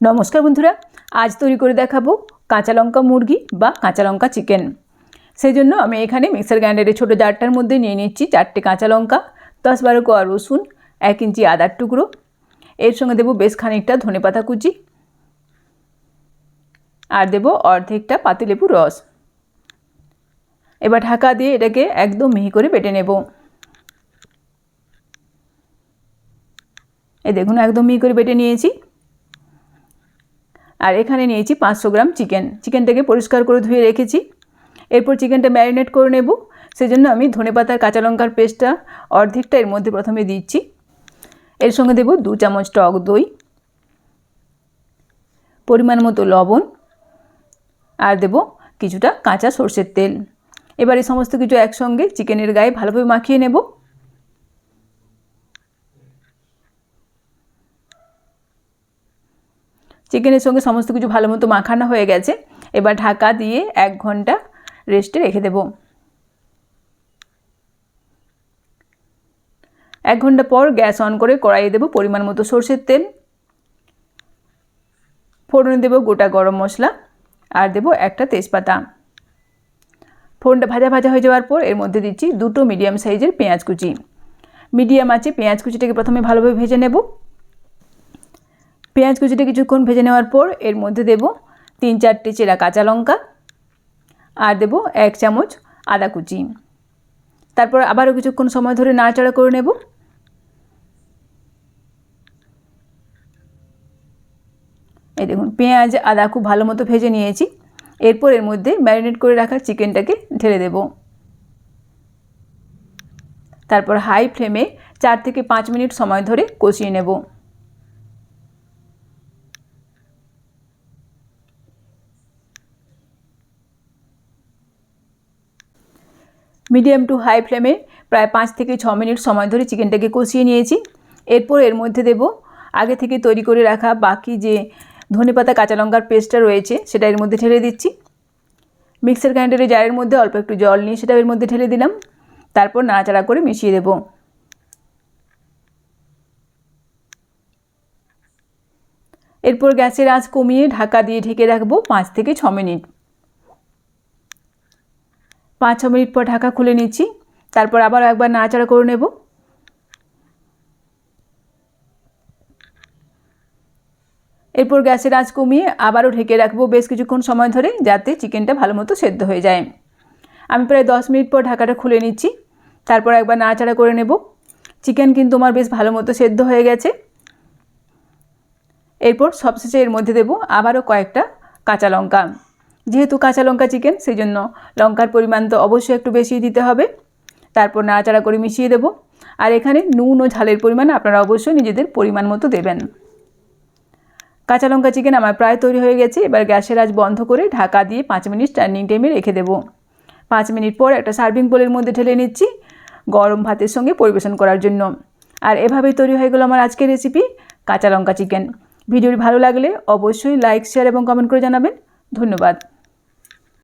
নমস্কার বন্ধুরা, আজ তৈরি করে দেখাবো কাঁচা লঙ্কা মুরগি বা কাঁচা লঙ্কা চিকেন সেই জন্য আমি এখানে মিক্সার গ্রাইন্ডারের ছোটো জারটার মধ্যে নিয়ে নিচ্ছি চারটে কাঁচা লঙ্কা, দশ বারো কোয়া রসুন, এক ইঞ্চি আদার টুকরো। এর সঙ্গে দেবো বেশ খানিকটা ধনেপাতা কুচি। আর দেবো অর্ধেকটা পাতিলেবু রস। এবার ঢাকা দিয়ে এটাকে একদম মিহি করে বেটে নেব। এই দেখুন, একদম মিহি করে বেটে নিয়েছি। আর এখানে নিয়েছি পাঁচশো গ্রাম চিকেন। চিকেনটাকে পরিষ্কার করে ধুয়ে রেখেছি। এরপর চিকেনটা ম্যারিনেট করে নেব। সেজন্য আমি ধনে পাতার কাঁচা লঙ্কার পেস্টটা অর্ধেকটা এর মধ্যে প্রথমে দিচ্ছি। এর সঙ্গে দেব দু চামচ টক দই, পরিমাণ মতো লবণ, আর দেব কিছুটা কাঁচা সর্ষের তেল। এবার এই সমস্ত কিছু একসঙ্গে চিকেনের গায়ে ভালোভাবে মাখিয়ে নেব। চিকেনের সঙ্গে সমস্ত কিছু ভালো মতো মাখানো হয়ে গেছে। এবার ঢাকা দিয়ে এক ঘণ্টা রেস্টে রেখে দেব। এক ঘণ্টা পর গ্যাস অন করে কড়াইয়ে দেবো পরিমাণ মতো সর্ষের তেল। ফোড়নে দেবো গোটা গরম মশলা আর দেবো একটা তেজপাতা। ফোড়নটা ভাজা ভাজা হয়ে যাওয়ার পর এর মধ্যে দিচ্ছি দুটো মিডিয়াম সাইজের পেঁয়াজ কুচি। মিডিয়াম আছে পেঁয়াজ কুচিটাকে প্রথমে ভালোভাবে ভেজে নেব। পেঁয়াজ কুচিটা কিছুক্ষণ ভেজে নেওয়ার পর এর মধ্যে দেব তিন চারটে চেরা কাঁচা লঙ্কা আর দেব এক চামচ আদা কুচি। তারপর আবারও কিছুক্ষণ সময় ধরে নাড়াচাড়া করে নেব। এই দেখুন, পেঁয়াজ, আদা খুব ভালো মতো ভেজে নিয়েছি। এরপর এর মধ্যে ম্যারিনেট করে রাখা চিকেনটাকে ঢেলে দেব। তারপর হাই ফ্লেমে চার থেকে পাঁচ মিনিট সময় ধরে কষিয়ে নেব। মিডিয়াম টু হাই ফ্লেমে প্রায় পাঁচ থেকে ছ মিনিট সময় ধরে চিকেনটাকে কষিয়ে নিয়েছি। এরপর এর মধ্যে দেব আগে থেকে তৈরি করে রাখা বাকি যে ধনেপাতা কাঁচা লঙ্কার পেস্টটা রয়েছে, সেটা এর মধ্যে ঢেলে দিচ্ছি। মিক্সার গ্রাইন্ডারের জারের মধ্যে অল্প একটু জল নিয়ে সেটা এর মধ্যে ঢেলে দিলাম। তারপর নাড়াচাড়া করে মিশিয়ে দেব। এরপর গ্যাসের আঁচ কমিয়ে ঢাকা দিয়ে ঢেকে রাখব পাঁচ থেকে ছ মিনিট। পাঁচ ছ মিনিট পর ঢাকা খুলে নিচ্ছি। তারপর আবার একবার নাড়াচাড়া করে নেব। এরপর গ্যাসের আঁচ কমিয়ে আবারও ঢেকে রাখব বেশ কিছুক্ষণ সময় ধরে, যাতে চিকেনটা ভালো মতো সেদ্ধ হয়ে যায়। আমি প্রায় দশ মিনিট পর ঢাকাটা খুলে নিচ্ছি। তারপর একবার নাড়াচাড়া করে নেব। চিকেন কিন্তু আমার বেশ ভালো মতো সেদ্ধ হয়ে গেছে। এরপর সবশেষে এর মধ্যে দেব আবারও কয়েকটা কাঁচা লঙ্কা। যেহেতু কাঁচা লঙ্কা চিকেন সেই জন্য লঙ্কার পরিমাণ তো অবশ্যই একটু বেশি দিতে হবে। তারপর নাড়াচাড়া করে মিশিয়ে দেব। আর এখানে নুন ও ঝালের পরিমাণ আপনারা অবশ্যই নিজেদের পরিমাণ মতো দেবেন। কাঁচা লঙ্কা চিকেন আমার প্রায় তৈরি হয়ে গেছে। এবার গ্যাসের আজ বন্ধ করে ঢাকা দিয়ে পাঁচ মিনিট স্ট্যান্ডিং টাইমে রেখে দেবো। পাঁচ মিনিট পর একটা সার্ভিং বোলের মধ্যে ঢেলে নিচ্ছি গরম ভাতের সঙ্গে পরিবেশন করার জন্য। আর এভাবেই তৈরি হয়ে গেলো আমার আজকের রেসিপি কাঁচা লঙ্কা চিকেন ভিডিওটি ভালো লাগলে অবশ্যই লাইক শেয়ার এবং কমেন্ট করে জানাবেন। ধন্যবাদ।